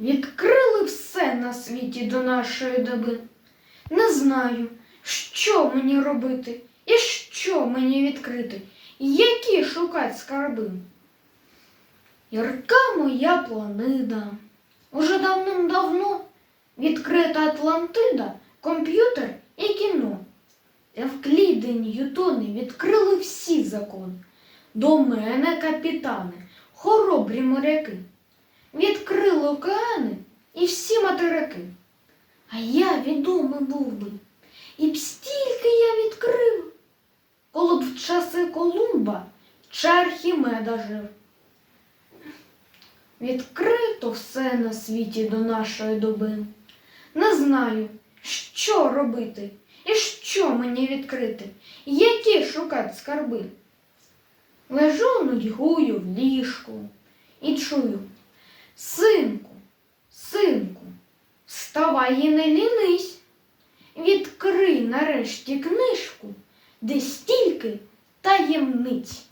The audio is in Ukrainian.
Відкрили все на світі до нашої доби. Не знаю, що мені робити і що мені відкрити, які шукать скарби. Ярка моя планида. Уже давним-давно відкрита Атлантида, комп'ютер і кіно. Евкліди, Ньютони відкрили всі закони. До мене капітани, хоробрі моряки. Відкрили океани і всі материки. А я відомий був би, і б стільки я відкрив, коли б в часи Колумба чи Архімеда жив. Відкрито все на світі до нашої доби. Не знаю, що робити і що мені відкрити, які шукати скарби. Лежу нудьгую в ліжку і чую, синку, синку, вставай і не лінись, відкрий нарешті книжку, де стільки таємниць.